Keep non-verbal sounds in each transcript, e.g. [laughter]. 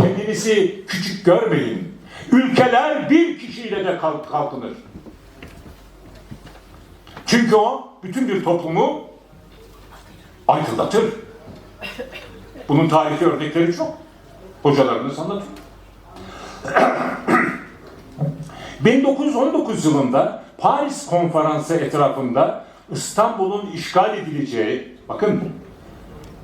Kendinizi küçük görmeyin. Ülkeler bir kişiyle de kalk- kalkınır. Çünkü o bütün bir toplumu aydınlatır. Bunun tarihi örnekleri çok. Hocalarımız anlatıyor. [clears throat] 1919 yılında Paris Konferansı etrafında İstanbul'un işgal edileceği, bakın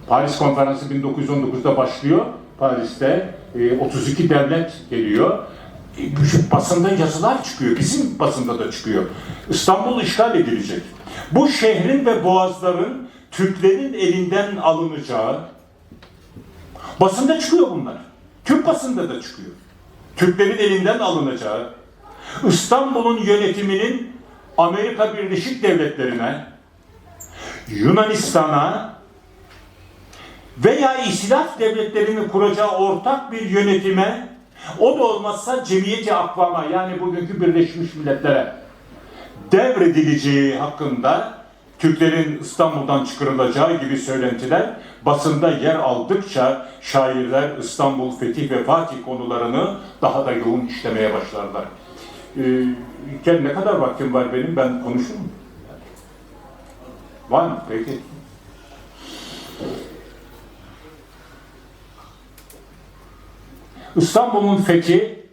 Paris Konferansı 1919'da başlıyor. Paris'te 32 devlet geliyor. E, Küçük basında yazılar çıkıyor. Bizim basında da çıkıyor. İstanbul işgal edilecek. Bu şehrin ve boğazların Türklerin elinden alınacağı basında çıkıyor bunlar. Türk basında da çıkıyor. Türklerin elinden alınacağı, İstanbul'un yönetiminin Amerika Birleşik Devletleri'ne, Yunanistan'a veya İstilaf devletlerini kuracağı ortak bir yönetime, o da olmazsa Cemiyeti Akvam'a yani bugünkü Birleşmiş Milletler'e devredileceği hakkında Türklerin İstanbul'dan çıkarılacağı gibi söylentiler basında yer aldıkça şairler İstanbul, Fetih ve Fatih konularını daha da yoğun işlemeye başlarlar. Ee, ne kadar vaktim var benim? Ben konuşurum. mu? Var mı? Peki. İstanbul'un fethi,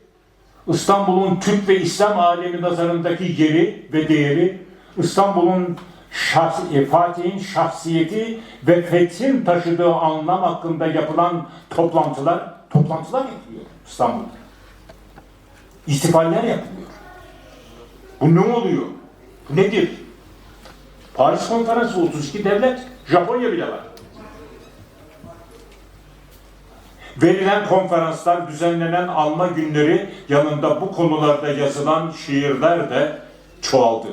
İstanbul'un Türk ve İslam alemi nazarındaki yeri ve değeri, İstanbul'un şahs- e, Fatih'in şahsiyeti ve fethin taşıdığı anlam hakkında yapılan toplantılar, toplantılar yapılıyor İstanbul'da. İstifaller yapılıyor. Bu ne oluyor? Bu nedir? Paris Konferansı 32 devlet, Japonya bile var. Verilen konferanslar, düzenlenen alma günleri yanında bu konularda yazılan şiirler de çoğaldı.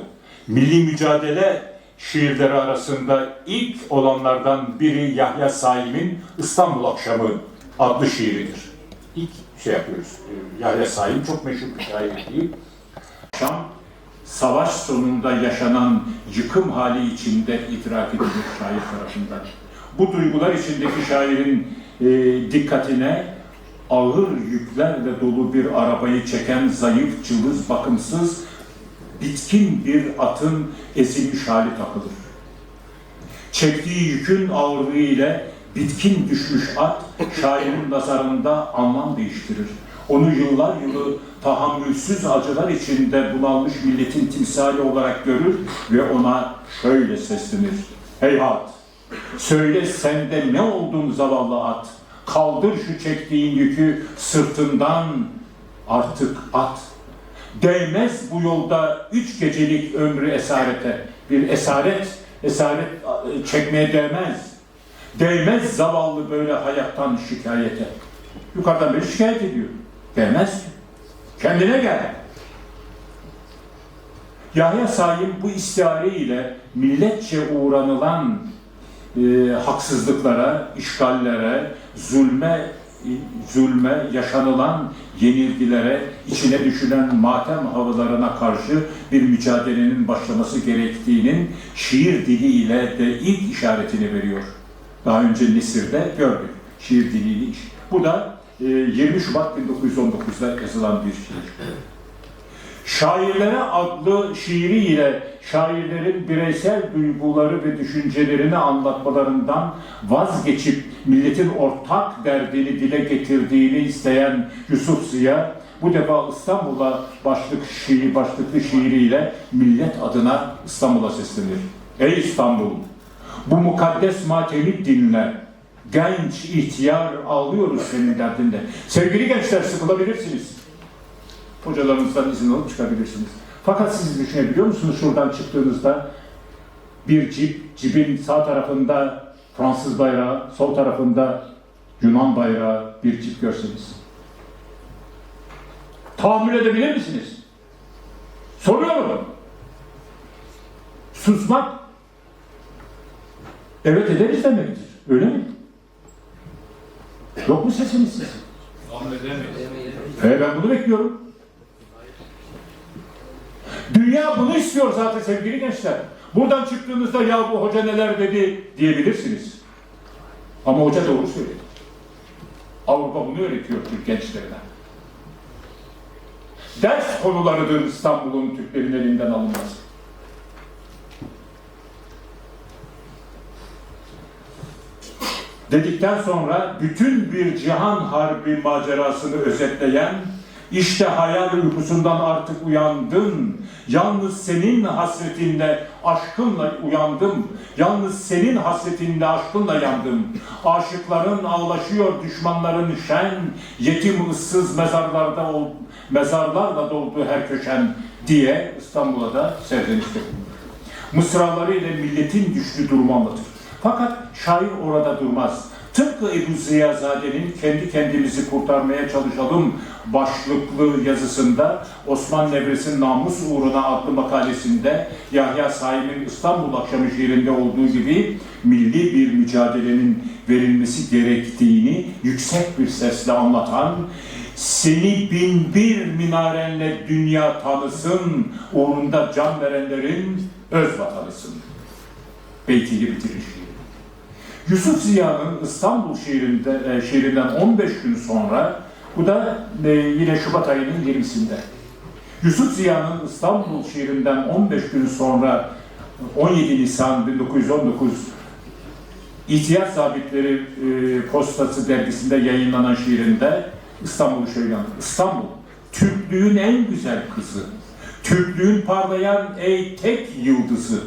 Milli mücadele şiirleri arasında ilk olanlardan biri Yahya Saim'in İstanbul Akşamı adlı şiiridir. İlk şey yapıyoruz. Ee, Yahya Saim çok meşhur bir şair değil. Akşam savaş sonunda yaşanan yıkım hali içinde idrak edilir şair tarafından. Bu duygular içindeki şairin e, dikkatine ağır yüklerle dolu bir arabayı çeken zayıf, cılız, bakımsız, bitkin bir atın ezilmiş hali takılır. Çektiği yükün ağırlığı ile bitkin düşmüş at şairin nazarında anlam değiştirir. Onu yıllar yılı tahammülsüz acılar içinde bunalmış milletin timsali olarak görür ve ona şöyle seslenir. Heyhat! Söyle sende ne oldun zavallı at? Kaldır şu çektiğin yükü sırtından artık at. Değmez bu yolda üç gecelik ömrü esarete. Bir esaret, esaret e, çekmeye değmez. Değmez zavallı böyle hayattan şikayete. Yukarıdan beri şikayet ediyor. Değmez. Kendine gel. Yahya Saim bu istihare ile milletçe uğranılan e, haksızlıklara, işgallere, zulme, e, zulme, yaşanılan yenilgilere, içine düşülen matem havalarına karşı bir mücadelenin başlaması gerektiğinin şiir diliyle de ilk işaretini veriyor. Daha önce Nesir'de gördük. Şiir diliyle iş. Bu da e, 20 Şubat 1919'da yazılan bir şiir. Şairlere adlı şiiriyle şairlerin bireysel duyguları ve düşüncelerini anlatmalarından vazgeçip milletin ortak derdini dile getirdiğini isteyen Yusuf Ziya bu defa İstanbul'a başlık şiir, başlıklı şiiriyle millet adına İstanbul'a seslenir. Ey İstanbul! Bu mukaddes matemi dinle. Genç, ihtiyar ağlıyoruz senin derdinde. Sevgili gençler sıkılabilirsiniz hocalarınızdan izin alıp çıkabilirsiniz. Fakat siz düşünebiliyor musunuz şuradan çıktığınızda bir cip, cibin sağ tarafında Fransız bayrağı, sol tarafında Yunan bayrağı bir cip görseniz. Tahammül edebilir misiniz? Soruyorum. Susmak evet ederiz demektir. Öyle mi? Yok mu sesiniz sizin? E ben bunu bekliyorum. Dünya bunu istiyor zaten sevgili gençler. Buradan çıktığınızda ya bu hoca neler dedi diyebilirsiniz. Ama hoca doğru söyledi. Avrupa bunu öğretiyor Türk gençlerine. Ders konularıdır İstanbul'un Türklerin elinden alınması. dedikten sonra bütün bir cihan harbi macerasını özetleyen işte hayal uykusundan artık uyandın. Yalnız senin hasretinle, aşkınla uyandım. Yalnız senin hasretinle, aşkınla yandım. Aşıkların ağlaşıyor, düşmanların şen. Yetim ıssız mezarlarda ol, mezarlarla doldu her köşen diye İstanbul'a da serzenişte. Mısraları ile milletin düştüğü durumu anlatır. Fakat şair orada durmaz. Tıpkı Ebu Ziyazade'nin kendi kendimizi kurtarmaya çalışalım başlıklı yazısında Osman Nevres'in Namus Uğruna adlı makalesinde Yahya Saim'in İstanbul Akşamı şiirinde olduğu gibi milli bir mücadelenin verilmesi gerektiğini yüksek bir sesle anlatan seni bin bir minarenle dünya tanısın, uğrunda can verenlerin öz vatanısın. Beytiyle bitirir şiiri. Yusuf Ziya'nın İstanbul şiirinde, e, şiirinden 15 gün sonra, bu da e, yine Şubat ayının 20'sinde. Yusuf Ziya'nın İstanbul şiirinden 15 gün sonra 17 Nisan 1919 İhtiyaç Sabitleri e, Postası dergisinde yayınlanan şiirinde İstanbul'u şöyle anlatır. İstanbul, Türklüğün en güzel kızı, Türklüğün parlayan ey tek yıldızı,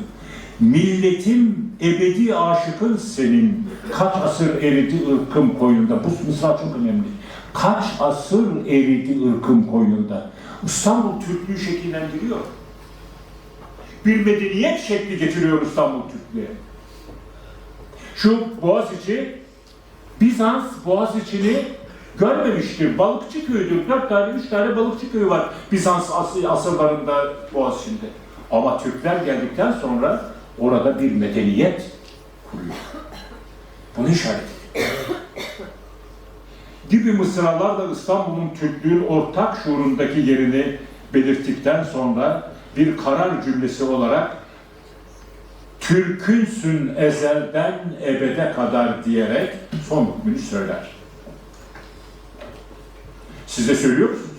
milletim ebedi aşıkın senin, kaç asır eridi ırkım koynunda. Bu mısra çok önemli. Kaç asır eridi ırkım koynunda. İstanbul Türklüğü şekillendiriyor. Bir medeniyet şekli getiriyor İstanbul Türklüğe. Şu Boğaziçi, Bizans Boğaziçi'ni görmemiştir. Balıkçı köyüdür. Dört tane, üç tane balıkçı köyü var Bizans as- asırlarında Boğaziçi'nde. Ama Türkler geldikten sonra orada bir medeniyet kuruyor. Bunu işaret gibi mısralarla İstanbul'un Türklüğün ortak şuurundaki yerini belirttikten sonra bir karar cümlesi olarak Türkünsün ezelden ebede kadar diyerek son hükmünü söyler. Siz de söylüyor musunuz?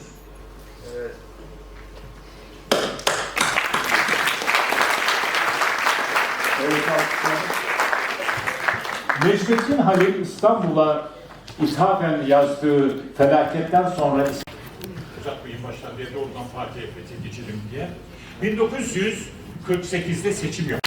Evet alkışlar. Halil İstanbul'a ithafen yazdığı felaketten sonra uzatmayın baştan diye doğrudan Fatih'e geçelim diye. 1948'de seçim yaptı.